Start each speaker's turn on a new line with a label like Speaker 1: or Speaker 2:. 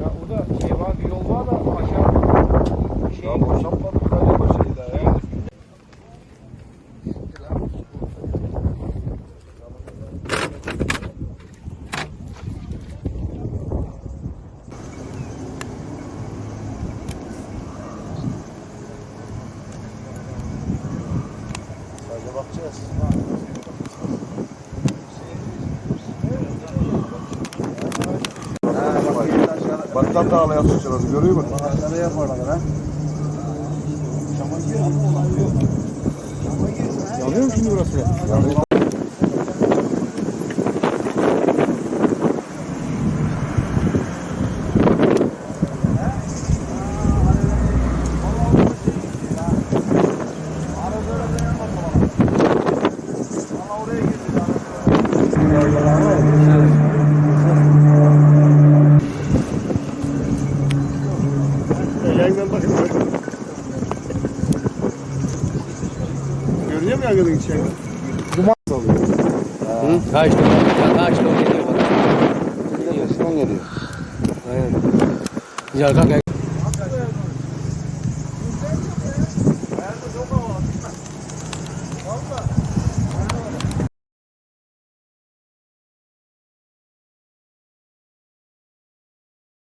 Speaker 1: Ya orada şey var bir yol var da aşağı şey
Speaker 2: Ya boşanmadık galiba şeyler ya. Bakacağız. Baktan da ağlayan sıçradı görüyor musun?
Speaker 1: Yanıyor mu şimdi burası?
Speaker 2: Yani
Speaker 3: Yayından bakın. Görünüyor mu yangının içi?
Speaker 1: Kaç ton? Kaç ton geliyor bana?
Speaker 2: Yaşından geliyor.
Speaker 1: Güzel kanka.